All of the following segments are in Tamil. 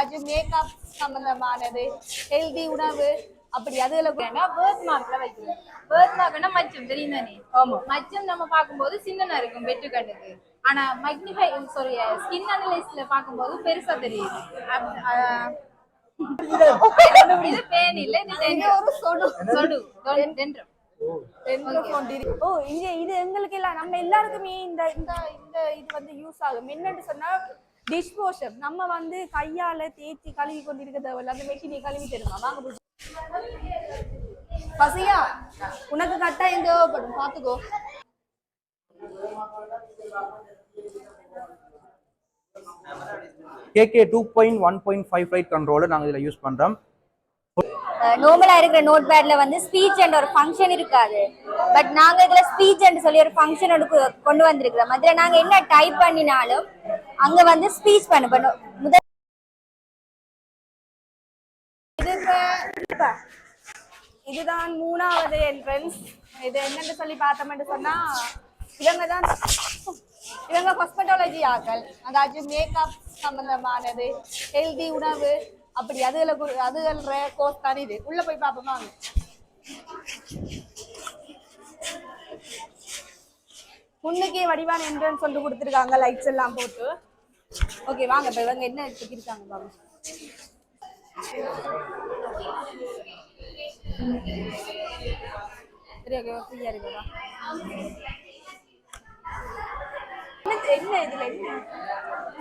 அது மேக்கப் சம்பந்தமானது ஹெல்தி உணவு அப்படி அதுல பேர்த் மார்க்ல வைக்கிறோம் பேர்த் மார்க்னா மச்சம் தெரியும் தானே ஆமா. மச்சம் நம்ம பார்க்கும்போது சின்னனா இருக்கும் வெட்டுக்கண்ணுக்கு ஆனா மக்னிஃபை சாரி ஸ்கின் அனலைஸ்ல பார்க்கும்போது பெருசா தெரியுது. இது பேன் இல்ல இது இது டென்ட்ரம். ஒரு சொடு. சொடு டொன்- டென்ட்ரம். ஓ. இங்க இது எங்களுக்கு எல்லாம் நம்ம எல்லாருக்குமே இந்த இந்த இந்த இது வந்து யூஸ் ஆகும். என்னன்னு சொன்னா டிஷ் வாஷர் நம்ம வந்து கையால தேய்ச்சி கழுவி கொண்டிருக்க தேவையில்ல அந்த மெஷினை கழுவி தருமா? வாங்க பசியா? உனக்கு கட்டாயம் தேவைப்படும். பாத்துக்கோ KK two point one point five flight controller நாங்கள் இதில் யூஸ் பண்ணுறோம் நார்மலா இருக்கிற நோட் பேட்ல வந்து ஸ்பீச் அண்ட் ஒரு ஃபங்க்ஷன் இருக்காது. பட் நாங்க இதுல ஸ்பீச் அண்ட் சொல்லி ஒரு ஃபங்க்ஷன் கொண்டு வந்திருக்கிறோம். அதுல நாங்க என்ன டைப் பண்ணினாலும் அங்க வந்து ஸ்பீச் பண்ண பண்ணும் முதல் இதுதான் மூணாவது என்ட்ரன்ஸ் இது என்னன்னு சொல்லி பார்த்தோம்னு சொன்னா இவங்க தான் இவங்க காஸ்மெட்டாலஜி ஆக்கள். அதாச்சும் மேக்கப் சம்பந்தமானது ஹெல்தி உணவு அப்படி அதுல கு- அதுகள்ற கோர்ஸ் தான் இது. உள்ள போய் பார்ப்போமா வாங்க. முன்னுக்கே வடிவான என்ட்ரன்ஸ் வந்து கொடுத்துருக்காங்க லைட்ஸ் எல்லாம் போட்டு. ஓகே வாங்க இப்போ இவங்க என்ன எடுத்துக்கிருக்காங்க பாருங்க. சரி ஓகே ஃப்ரீயாக இருக்குதா என்ன என்ன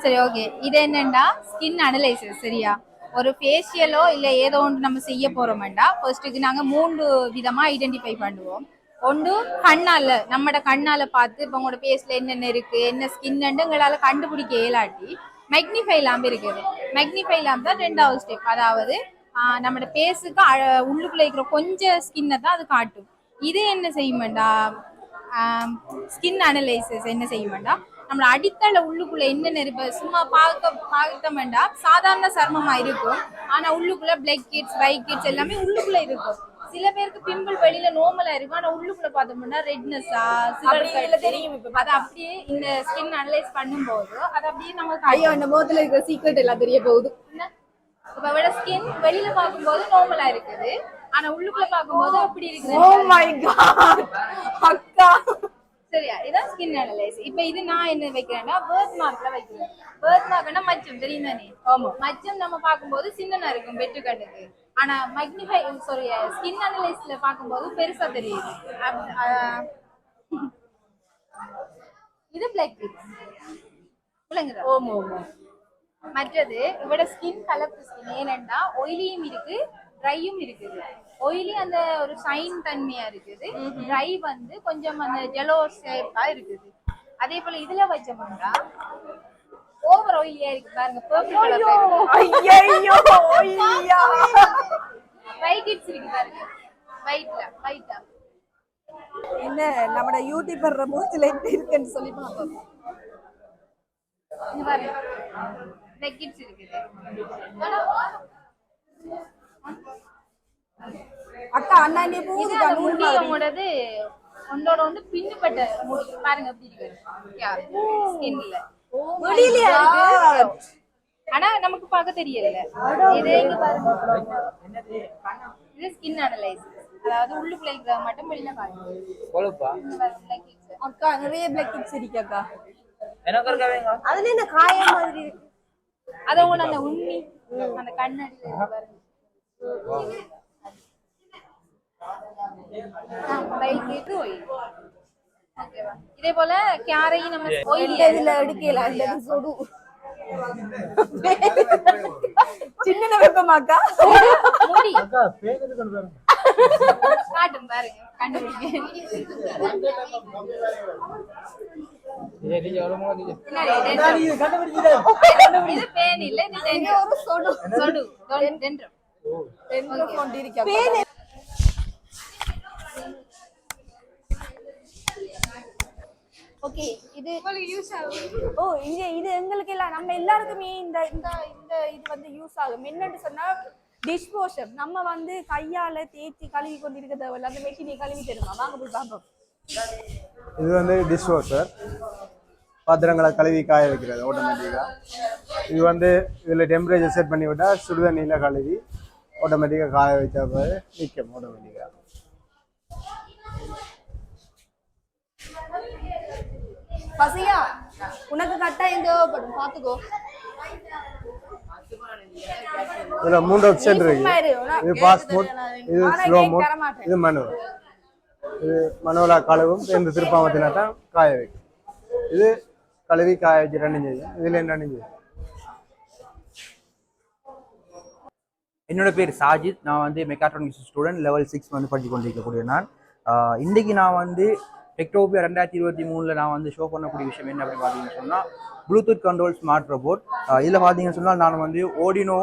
சரி ஓகே இது என்னன்னா ஸ்கின் அனலைசர் சரியா? ஒரு ஃபேஷியலோ இல்லை ஏதோ ஒன்று நம்ம செய்ய போறோம்டா ஃபர்ஸ்ட்டுக்கு நாங்கள் மூன்று விதமாக ஐடென்டிஃபை பண்ணுவோம். ஒன்று கண்ணால நம்மட கண்ணால பார்த்து இப்போ உங்களோட ஃபேஸில் என்னென்ன இருக்கு என்ன ஸ்கின்னு எங்களால கண்டுபிடிக்க இயலாட்டி மெக்னிஃபை லாம்ப் இருக்குது மெக்னிஃபை லாம்ப் தான் ரெண்டாவது ஸ்டெப் அதாவது ஆஹ் நம்மட ஃபேஸுக்கு உள்ளுக்குள்ள இருக்கிற கொஞ்சம் ஸ்கின்னை தான் அது காட்டும். இது என்ன செய்யுமாண்டா? ஸ்கின் அனலைசஸ் என்ன செய்யுமாண்டா? நம்மள அடித்தள உள்ளுக்குள்ள என்னென்ன இருப்ப சும்மா பார்க்க பார்த்தோம்டா சாதாரண சர்மமா இருக்கும். ஆனா உள்ளுக்குள்ள பிளக் கிட்ஸ் வை கிட்ஸ் எல்லாமே உள்ளுக்குள்ள இருக்கும். சில பேருக்கு பிம்பிள் வெளியில நார்மலா இருக்கும். ஆனா உள்ளுக்குள்ள பார்த்தோம்னா ரெட்னஸா தெரியும் அது அப்படியே இந்த ஸ்கின் அனலைஸ் பண்ணும்போது அது அப்படியே நமக்கு ஐயோ இந்த முகத்துல இருக்கிற சீக்ரெட் எல்லாம் தெரிய போகுது. இப்ப விட ஸ்கின் வெளியில பார்க்கும்போது நார்மலா இருக்குது. ஆனா உள்ளுக்குள்ள பார்க்கும்போது அப்படி இருக்குது ஓ மை காட் அக்கா! சரியா? இதான் ஸ்கின் அனலைஸ் இப்போ இது நான் என்ன வைக்கிறேன்னா பேர்த் மார்க்ல வைக்கிறேன். பேர்த் மார்க்னா மச்சம் தெரியும் தானே ஆமா. மச்சம் நம்ம பார்க்கும்போது சின்னனா இருக்கும் வெட்டு கண்ணுக்கு. ஆனா மக்னிஃபை சாரி ஸ்கின் அனலைஸ்ல பார்க்கும்போது பெருசா தெரியுது. இது பிளாக் விளங்குதா? ஓமா ஓமா மற்றது இவட ஸ்கின் கலப்பு ஸ்கின் ஏனென்னா ஒயிலியும் இருக்கு ட்ரையும் இருக்குது. ஒயிலி அந்த ஒரு ஷைன் தன்மையா இருக்குது. ட்ரை வந்து கொஞ்சம் அந்த ஜெலோ ஷேப்பா இருக்குது. அதே போல இதுல வச்சோம்னா ஓவர் ஒயிலியா இருக்கு பாருங்க பர்பிள் ஒயிட் இட்ஸ் இருக்கு. பாருங்க. ஒயிட்ல ஒயிட்டா என்ன நம்ம யூடியூபர் முகத்துல எப்படி இருக்குன்னு சொல்லி பார்ப்போம். இங்க பாருங்க. பிளாக் இட்ஸ் இருக்குது. அக்கா அண்ணா நீ நூறு முடி. உங்களோடது ஒன்றோட ஒன்று பின்னுப்பட்ட முடி பாருங்க எப்படி இருக்கு. ஸ்கின்ல வெளியிலயா இருக்கு ஆனா நமக்கு பார்க்க தெரியல. இது இங்க பாருங்க. இது ஸ்கின் அனலைஸ் அதாவது உள்ளுக்குள்ள இருக்கிற மட்டும் வெளியில heads. அக்கா நிறைய பிளாக் கிட்ஸ் இருக்கு அக்கா. எனக்கு இருக்காவேங்க அதுல என்ன காயம் மாதிரி இருக்கு? அது உங்களோட அந்த உண்ணி அந்த கண்ணாடி பாருங்க. ஓகேவா இதே போல கேரையும் நம்ம இந்த இதுல எடுக்கல இது சொடு சின்ன வெப்பமாக்கா முடி அக்கா பேருக்கு கொண்டு பாருங்க காட்டும் பாருங்க கண்டுபிடிங்க. இது பேன் இல்ல இது டென்ட்ரம். ஒரு சொடு சொடு டொன்- டென்ட்ரம். என்று கொண்டிருக்க ஓகே இது ஓ இங்க இது எங்களுக்கு எல்லாம் நம்ம எல்லாருக்குமே இந்த இந்த இந்த இது வந்து யூஸ் ஆகும். என்னன்னு சொன்னா டிஷ் வாஷர் நம்ம வந்து கையால தேய்ச்சி கழுவி கொண்டிருக்க தேவையில்ல அந்த மெஷினை கழுவி தருமா? வாங்க போய் பார்ப்போம். இது வந்து டிஷ் வாஷர் பாத்திரங்களை கழுவி காய வைக்கிறது ஆட்டோமேட்டிக்காக இது வந்து இதில் டெம்பரேச்சர் செட் பண்ணி விட்டால் சுடுதண்ணியில் கழுவி ஆட்டோமேட்டிக்காக காய வச்சா போது நிற்கும் ஆட்டோமேட்டிக்காக பசியா? உனக்கு கட்டாயம் தேவைப்படும் பாத்துக்கோ. இதில் மூன்று ஆப்ஷன் இருக்கு. இது பாஸ்போர்ட். இது ஸ்லோ மோட். இது மனுவல் இது மனுவலாக கழுவும் இந்த திருப்பாமத்தினா தான் காய வைக்கும். இது கழுவி காய வச்சு ரெண்டும் செய்யும். இதில் என்ன செய்யும்? என்னோட பேர் சாஜித். நான் வந்து மெக்காட்ரானிக்ஸ் ஸ்டூடெண்ட் லெவல் சிக்ஸ் வந்து படித்து கொண்டிருக்கக்கூடிய நான். ஆஹ் இன்னைக்கு நான் வந்து டெக்டோபியா ரெண்டாயிரத்தி இருபத்தி மூணில் நான் வந்து ஷோ பண்ணக்கூடிய விஷயம் என்ன அப்படின்னு பார்த்தீங்கன்னு சொன்னால் ப்ளூடூத் கண்ட்ரோல் ஸ்மார்ட் ரோபோட் இதில் பார்த்தீங்கன்னு சொன்னால் நான் வந்து ஓடினோ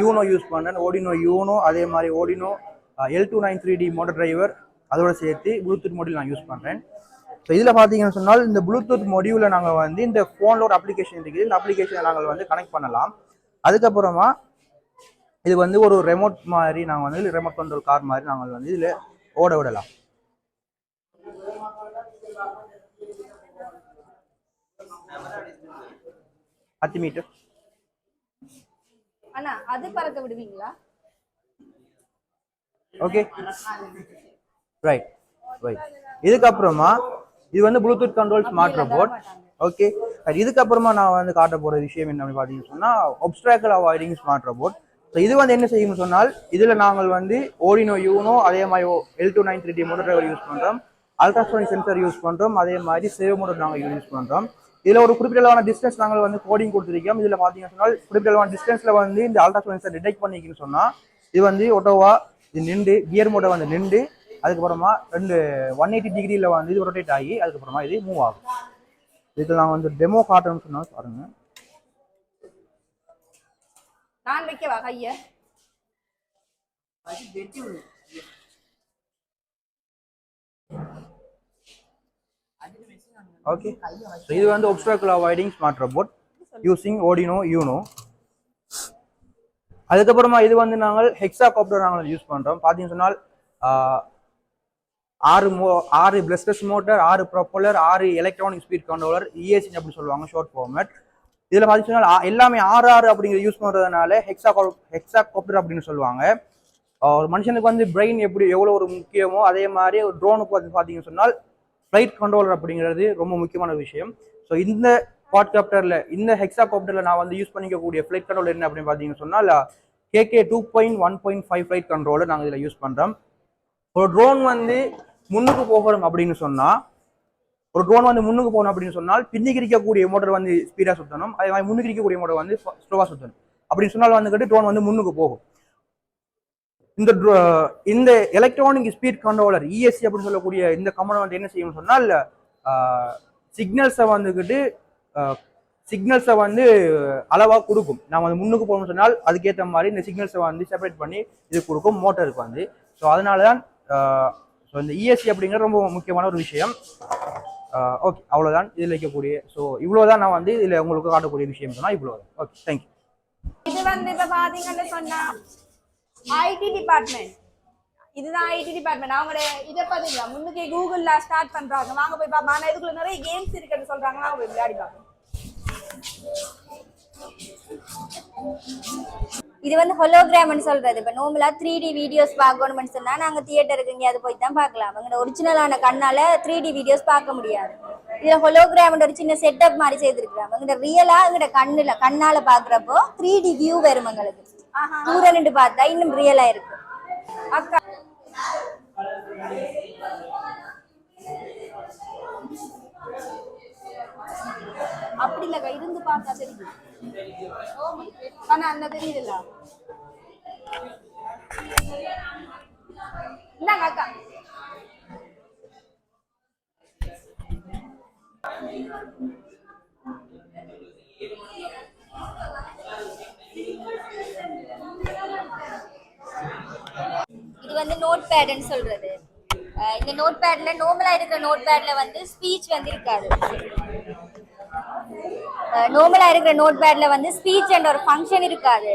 யூனோ யூஸ் பண்ணேன் ஓடினோ யூனோ அதே மாதிரி Arduino L two nine three D motor driver அதோட சேர்த்து ப்ளூடூத் மொடியில் நான் யூஸ் பண்ணுறேன் ஸோ இதில் பார்த்தீங்கன்னு சொன்னால் இந்த ப்ளூடூத் மொடியூவில் நாங்கள் வந்து இந்த ஃபோனில் ஒரு அப்ளிகேஷன் இருக்குது. இந்த அப்ளிகேஷனை நாங்கள் வந்து கனெக்ட் பண்ணலாம். அதுக்கப்புறமா இது வந்து ஒரு ரெமோட் மாதிரி நாங்கள் வந்து ரெமோட் கண்ட்ரோல் கார் மாதிரி நாங்கள் வந்து இதில் ஓட விடலாம். பத்து மீட்டர். அண்ணா அது பறக்க விடுவீங்களா? ஓகே ரைட் ரைட் இதுக்கப்புறமா இது வந்து Bluetooth control smart robot okay இதுக்கப்புறமா நான் வந்து காட்ட போகிற விஷயம் என்ன அப்படின்னு பார்த்தீங்கன்னு சொன்னால் obstacle avoiding smart robot so இது வந்து என்ன செய்யும்னு சொன்னால் இதில் நாங்கள் வந்து ஓடினோ யூனோ அதே மாதிரி L two nine three D motor driver use பண்ணுறோம் அல்ட்ராசோனிக் சென்சர் யூஸ் பண்ணுறோம் அதே மாதிரி சேவ் மோட்டர் நாங்கள் யூஸ் பண்ணுறோம் இதில் ஒரு குறிப்பிட்ட அளவான டிஸ்டன்ஸ் நாங்கள் வந்து கோடிங் கொடுத்துருக்கோம் இதில் பார்த்தீங்கன்னு சொன்னால் குறிப்பிட்ட அளவான டிஸ்டன்ஸில் வந்து இந்த அல்ட்ராசோனிக் சென்சர் டிடெக்ட் பண்ணிக்கின்னு சொன்னால் இது வந்து ஒட்டோவா இது நின்று கியர் மோட்டர் வந்து நின்று அதுக்கப்புறமா ரெண்டு ஒன் எயிட்டி டிகிரியில் வந்து இது ரொட்டேட் ஆகி அதுக்கப்புறமா இது மூவ் ஆகும். இதுக்கு நான் வந்து டெமோ காட்டணும்னு சொன்னால் பாருங்க. நான் வைக்கவா கைய? ஓகே ஸோ இது வந்து obstacle avoiding smart robot using Arduino Uno அதுக்கப்புறமா இது வந்து நாங்கள் ஹெக்ஸா காப்டர் நாங்கள் யூஸ் பண்ணுறோம் பார்த்தீங்கன்னு சொன்னால் ஆறு மோ ஆறு பிளஸ்டஸ் மோட்டர் ஆறு ப்ரொப்பலர் ஆறு எலக்ட்ரானிக் ஸ்பீட் கண்ட்ரோலர் இஎஸ்சி அப்படின்னு சொல்லுவாங்க ஷார்ட் ஃபார்மேட் இதில் பார்த்தீங்கன்னா சொன்னால் எல்லாமே ஆறு ஆறு அப்படிங்கிற யூஸ் பண்ணுறதுனால ஹெக்ஸா ஹெக்ஸா காப்டர் அப்படின்னு சொல்லுவாங்க. ஒரு மனுஷனுக்கு வந்து பிரெயின் எப்படி எவ்வளோ ஒரு முக்கியமோ அதே மாதிரி ஒரு ட்ரோனுக்கு வந்து பார்த்தீங்கன்னு சொன்னால் ஃப்ளைட் கண்ட்ரோலர் அப்படிங்கிறது ரொம்ப முக்கியமான விஷயம். ஸோ இந்த குவாட்காப்டரில் இந்த ஹெக்ஸா காப்டரில் நான் வந்து யூஸ் பண்ணிக்கக்கூடிய ஃப்ளைட் கண்ட்ரோல் என்ன அப்படின்னு பார்த்தீங்கன்னு சொன்னால் KK two point one point five flight controller நாங்கள் இதில் யூஸ் பண்ணுறோம் ஒரு ட்ரோன் வந்து முன்னுக்கு போகணும் அப்படின்னு சொன்னால் ஒரு ட்ரோன் வந்து முன்னுக்கு போகணும் அப்படின்னு சொன்னால் பின்னுக்கு இருக்கக்கூடிய மோட்டர் வந்து ஸ்பீடாக சுற்றணும் அதே மாதிரி முன்னுக்கு இருக்கக்கூடிய மோட்டர் வந்து ஸ்லோவாக சுற்றணும் அப்படின்னு சொன்னால் வந்துக்கிட்டு ட்ரோன் வந்து முன்னுக்கு போகும். இந்த இந்த எலக்ட்ரானிக் ஸ்பீட் கண்ட்ரோலர் இஎஸ்சி அப்படின்னு சொல்லக்கூடிய இந்த கம்பெனி வந்து என்ன செய்யும்னு சொன்னால் சிக்னல்ஸை வந்துக்கிட்டு சிக்னல்ஸை வந்து அளவாக கொடுக்கும். நம்ம வந்து முன்னுக்கு போகணும்னு சொன்னால் அதுக்கேற்ற மாதிரி இந்த சிக்னல்ஸை வந்து செப்பரேட் பண்ணி இது கொடுக்கும் மோட்டருக்கு வந்து. ஸோ அதனால தான் ஸோ இந்த இஎஸ்சி அப்படிங்கிறது ரொம்ப முக்கியமான ஒரு விஷயம். ஓகே அவ்வளோதான் இதில் வைக்கக்கூடிய. ஸோ இவ்வளோ தான் நான் வந்து இதில் உங்களுக்கு காட்டக்கூடிய விஷயம் சொன்னால் இவ்வளோ தான் ஓகே தேங்க்யூ இது வந்து இப்போ பார்த்தீங்கன்னு சொன்னால் ஐடி டிபார்ட்மெண்ட் இதுதான் ஐடி டிபார்ட்மெண்ட் அவங்களோட இதை பாத்தீங்களா முன்னுக்கு கூகுள்ல ஸ்டார்ட் பண்றாங்க. வாங்க போய் பாப்போம் ஆனா இதுக்குள்ள நிறைய கேம்ஸ் இருக்குன்னு சொல்றாங்க. வாங்க போய் விளையாடி பார்ப்போம். இது வந்து ஹொலோகிராம்னு சொல்றது. இப்ப நார்மலா த்ரீ டி வீடியோஸ் பார்க்கணும்னு சொன்னா நாங்க தியேட்டருக்கு எங்கேயாவது போய் தான் பார்க்கலாம். எங்களோட ஒரிஜினலான கண்ணால த்ரீ டி வீடியோஸ் பார்க்க முடியாது. இதுல ஹொலோகிராம் ஒரு சின்ன செட்டப் மாதிரி செய்திருக்கிறாங்க. எங்கட ரியலா எங்கட கண்ணுல கண்ணால பாக்குறப்போ த்ரீ டி வியூ வரும் எங்களுக்கு. தூர நின்று பார்த்தா இன்னும் ரியலா இருக்கு. அக்கா. அப்படி இல்லக்கா இருந்து பார்த்தா தெரியும் ஆனா அந்த தெரியுதுல்ல இந்தாங்க அக்கா. இது வந்து நோட் பேட்னு சொல்றது. இந்த நோட் பேட்ல நார்மலா இருக்கிற நோட் பேட்ல வந்து ஸ்பீச் வந்து இருக்காது நார்மலா இருக்கிற நோட் பேட்ல வந்து ஸ்பீச் என்ற ஒரு ஃபங்க்ஷன் இருக்காது.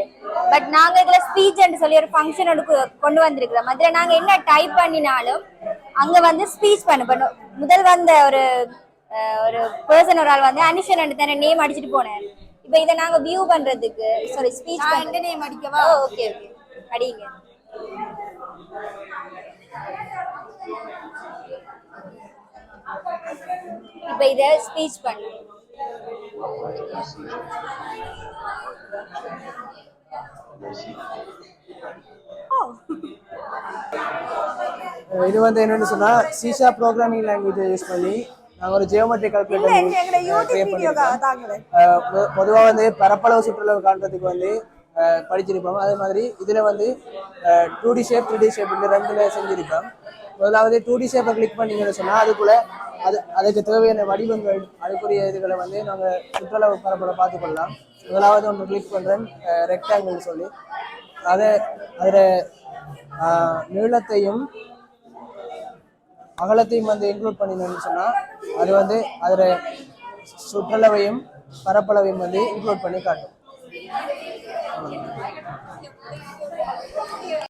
பட் நாங்க இதுல ஸ்பீச் என்று சொல்லி ஒரு ஃபங்க்ஷன் கொண்டு வந்திருக்கிறோம். அதுல நாங்க என்ன டைப் பண்ணினாலும் அங்க வந்து ஸ்பீச் பண்ண முதல் வந்த ஒரு ஒரு பர்சன் ஒரு ஆள் வந்து அனிஷன் தானே நேம் அடிச்சுட்டு போனேன் இப்போ இதை நாங்க வியூ பண்றதுக்கு சாரி ஸ்பீச் எந்த நேம் அடிக்கவா? ஓகே ஓகே அடிங்க. இப்போ இதை ஸ்பீச் பண்ணு இது வந்து என்னன்னு சொன்னா சீஷா ப்ரோக்ராமிங் லாங்குவேஜ் யூஸ் பண்ணி நாங்க ஒரு ஜியோமெட்ரி கால்குலேட்டர் பொதுவா வந்து பரப்பளவு சுற்றளவு காண்றதுக்கு வந்து அஹ், படிச்சிருப்போம். அதே மாதிரி இதில் வந்து two D shape three D shape இந்த ரெண்டில் செஞ்சுருக்கோம். முதலாவது டூ டி ஷேப்பை கிளிக் பண்ணீங்கன்னு சொன்னால் அதுக்குள்ளே அது அதுக்கு தேவையான வடிவங்கள் அதுக்குரிய இதுகளை வந்து நாங்கள் சுற்றுலா பரப்பளவு பார்த்துக்கொள்ளலாம். முதலாவது ஒன்று கிளிக் பண்ணுறேன் ரெக்டாங்கிள் சொல்லி. அதை அதில் நீளத்தையும் அகலத்தையும் வந்து இன்க்ளூட் பண்ணினோம்னு சொன்னால் அது வந்து அதில் சுற்றளவையும் பரப்பளவையும் வந்து இன்க்ளூட் பண்ணி காட்டும்.